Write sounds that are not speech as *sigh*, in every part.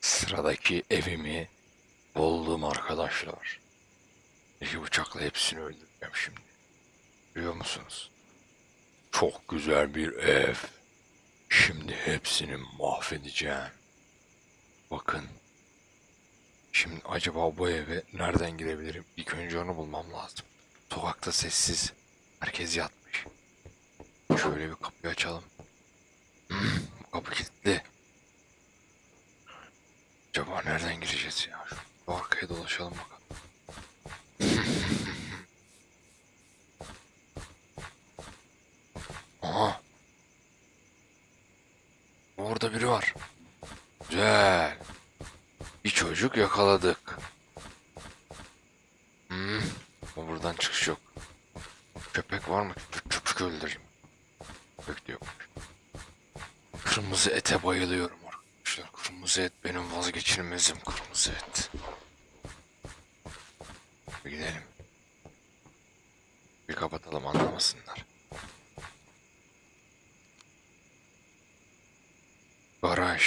Sıradaki evimi buldum arkadaşlar. İki bıçakla hepsini öldüreceğim şimdi. Biliyor musunuz? Çok güzel bir ev. Şimdi hepsini mahvedeceğim. Bakın. Şimdi acaba bu eve nereden girebilirim? İlk önce onu bulmam lazım. Sokakta sessiz. Herkes yatmış. Şöyle bir kapıyı açalım. Kapı kilitli. Acaba nereden gireceğiz ya? Şu arkaya dolaşalım bakalım. *laughs* Aha. Orada biri var. Güzel. Bir çocuk yakaladık. Hmm. Buradan çıkış yok. Köpek var mı? Köpek öldüreyim. Köpek de yok. Kırmızı ete bayılıyorum arkadaşlar. Kırmızı et benim vazgeçilmezim. Kırmızı et. Bir gidelim. Bir kapatalım anlamasınlar. Garaj.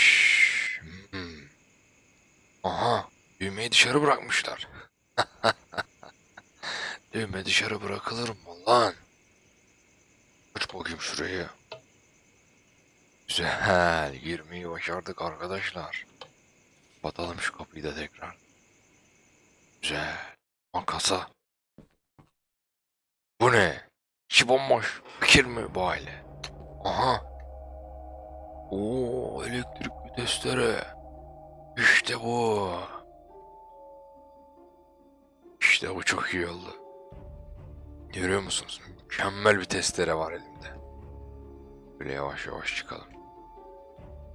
Hmm. Aha. Düğmeyi dışarı bırakmışlar. *laughs* Düğme dışarı bırakılır mı lan? Aç bakayım şurayı. Güzel. Girmeyi başardık arkadaşlar. Kapatalım şu kapıyı da tekrar. Güzel. Lan. Bu ne? İçi bomboş. Fikir mi bu aile? Aha. Oo elektrikli testere. İşte bu. İşte bu çok iyi oldu. Görüyor musunuz? Mükemmel bir testere var elimde. Böyle yavaş yavaş çıkalım.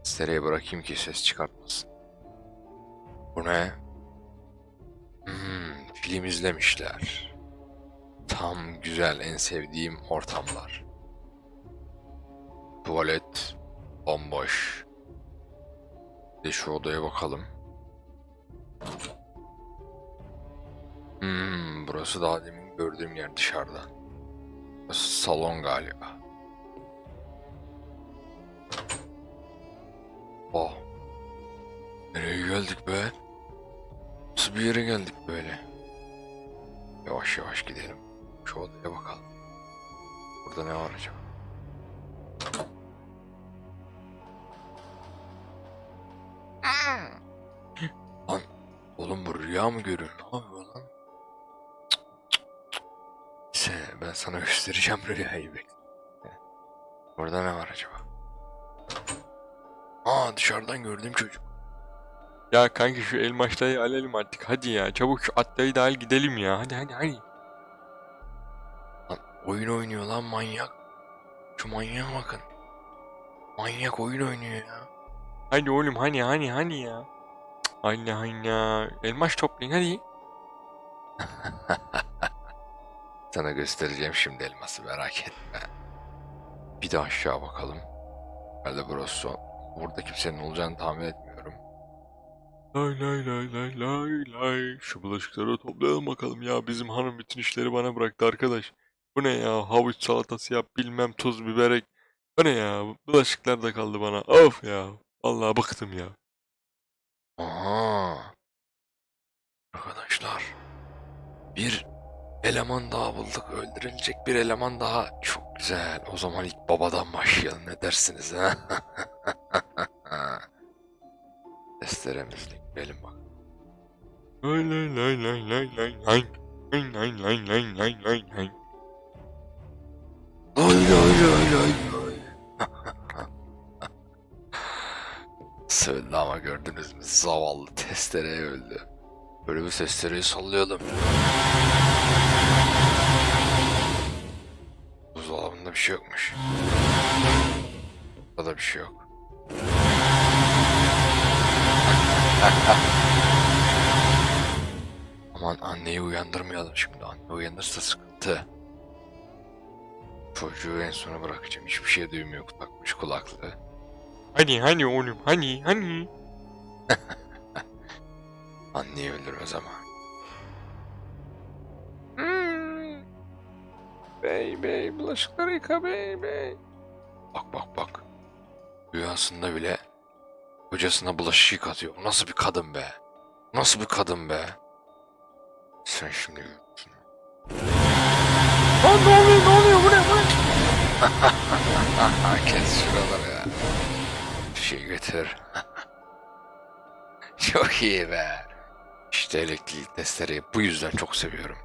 Testereye bırakayım ki ses çıkartmasın. Bu ne? Hmm, film izlemişler. Tam güzel en sevdiğim ortamlar. Tuvalet bomboş. De şu odaya bakalım. Hmm, burası daha demin gördüğüm yer dışarıda. Burası salon galiba. Oh. Nereye geldik be? Nasıl bir yere geldik böyle? Yavaş yavaş gidelim. Şu odaya bakalım. Burada ne var acaba? Lan oğlum bu rüya mı görüyor? Ne yapıyor lan? Neyse ben sana göstereceğim *laughs* rüyayı bekle. Burada ne var acaba? Aa dışarıdan gördüğüm çocuk. Ya kanka şu elmaçlayı alalım artık hadi ya çabuk şu atlayı da al gidelim ya hadi hadi hadi. Lan oyun oynuyor lan manyak. Şu manyağa bakın. Manyak oyun oynuyor ya. Hadi oğlum hani hani hani ya. Cık, Allah Allah elmaç toplayın hadi. *laughs* Sana göstereceğim şimdi elması merak etme. Bir de aşağı bakalım. Herhalde burası son. Burada kimsenin olacağını tahmin etmiyorum. Lay lay lay lay lay lay. Şu bulaşıkları toplayalım bakalım ya bizim hanım bütün işleri bana bıraktı arkadaş. Bu ne ya havuç salatası yap bilmem tuz biberek. Bu ne ya bulaşıklar da kaldı bana of ya. Vallahi bıktım ya. Aha. Arkadaşlar. Bir eleman daha bulduk. Öldürülecek bir eleman daha. Çok güzel. O zaman ilk babadan başlayalım. Ne dersiniz ha? Testeremizle girelim bak. Lay lay lay lay lay lay lay. Lay lay lay lay lay lay lay. Lay lay lay lay lay. Söyledi ama gördünüz mü? Zavallı testereye öldü. Böyle bir testereyi sallayalım. Bir şey yokmuş. Burada da bir şey yok. *laughs* Aman anneyi uyandırmayalım şimdi. Anne uyanırsa sıkıntı. Çocuğu en sona bırakacağım. Hiçbir şey duymuyor. Takmış kulaklığı. Hani hani oğlum hani hani. *laughs* Anneyi öldürmez ama. Bey bey bulaşıkları yıka bey bey. Bak bak bak. Rüyasında bile kocasına bulaşık yıkatıyor. Nasıl bir kadın be? Nasıl bir kadın be? Sen şimdi görürsün. Lan ne oluyor ne oluyor bu ne bu ne? *laughs* Kes şuraları ya. Bir şey getir. *laughs* çok iyi be. İşte elektrik testereyi bu yüzden çok seviyorum.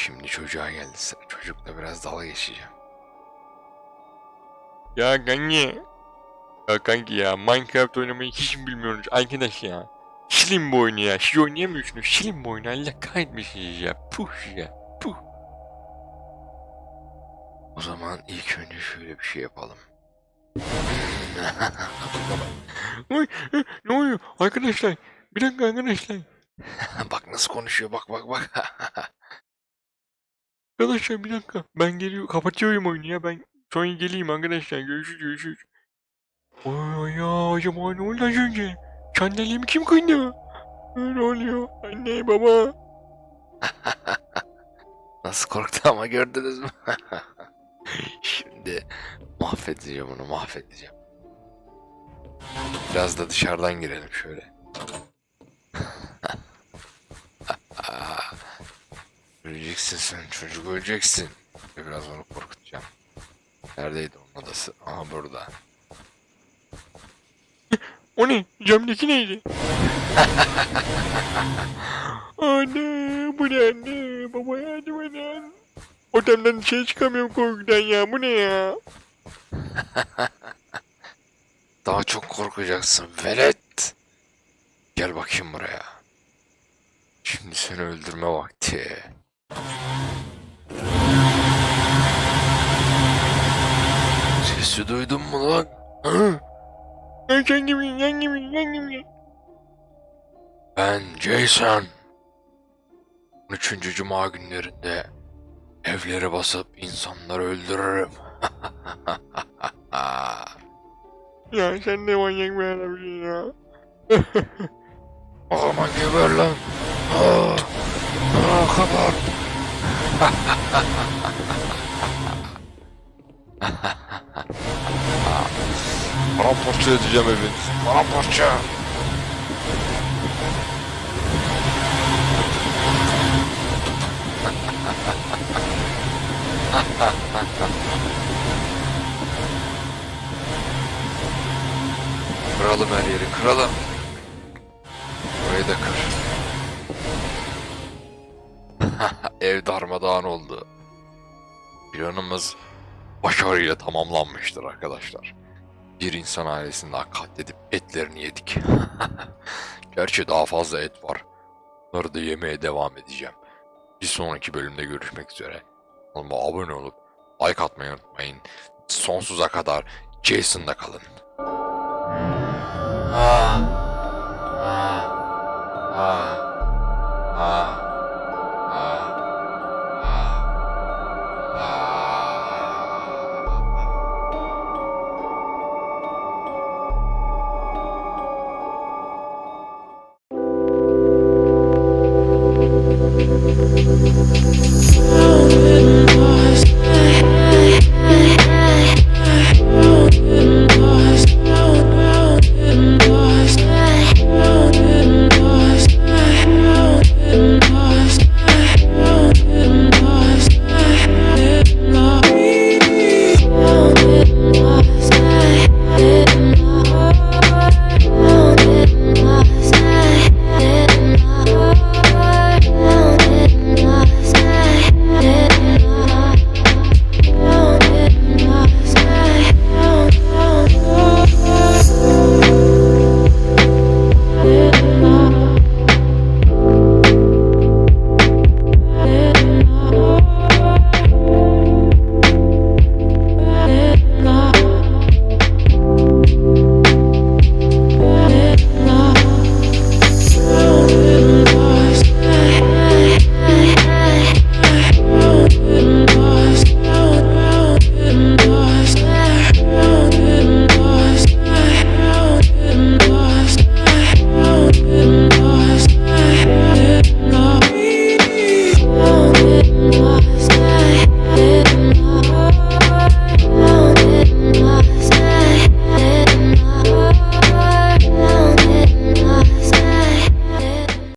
Şimdi çocuğa geldi. Çocukla biraz dalga geçeceğim. Ya kanki. Ya kanki ya Minecraft oynamayı hiç mi bilmiyorsunuz arkadaş ya. Silin bu oyunu ya. Hiç oynayamıyorsunuz. Silin bu oyunu. Allah kahretmişsiniz ya. Puh ya. Puh. O zaman ilk önce şöyle bir şey yapalım. *laughs* Ay, e, ne oluyor? Arkadaşlar. Bir dakika arkadaşlar. *laughs* bak nasıl konuşuyor bak bak bak. *laughs* Arkadaşlar bir dakika. Ben geliyorum. Kapatıyorum oyunu ya. Ben sonra geleyim arkadaşlar. Görüşürüz görüşürüz. Oy ya acaba ne oldu az önce? Sandalyemi kim kırdı? Ne oluyor? Anne baba. *laughs* Nasıl korktu ama gördünüz mü? *laughs* Şimdi mahvedeceğim onu mahvedeceğim. Biraz da dışarıdan girelim şöyle. Öleceksin sen çocuk öleceksin. Biraz onu korkutacağım. Neredeydi onun odası? Aha burada. O ne? Camdaki neydi? *laughs* anne bu ne anne? Baba yardım edin. Odamdan dışarı çıkamıyorum korkudan ya. Bu ne ya? *laughs* Daha çok korkacaksın velet. Gel bakayım buraya. Şimdi seni öldürme vakti. Sesi duydun mu lan? Sen gibi, sen gibi, sen gibi. Ben Jason. 13. Cuma günlerinde evlere basıp insanları öldürürüm. *laughs* Ya sen ne manyak bir adamsın ya. o zaman geber lan. Aa, aa, kapat. Paramparça edeceğim evinizi. Paramparça. Kıralım her yeri kıralım. *laughs* Ev darmadağın oldu. Planımız başarıyla tamamlanmıştır arkadaşlar. Bir insan ailesini daha katledip etlerini yedik. *laughs* Gerçi daha fazla et var. Bunları da yemeye devam edeceğim. Bir sonraki bölümde görüşmek üzere. Kanalıma abone olup like atmayı unutmayın. Sonsuza kadar Jason'da kalın. Ah. Ah. Ah.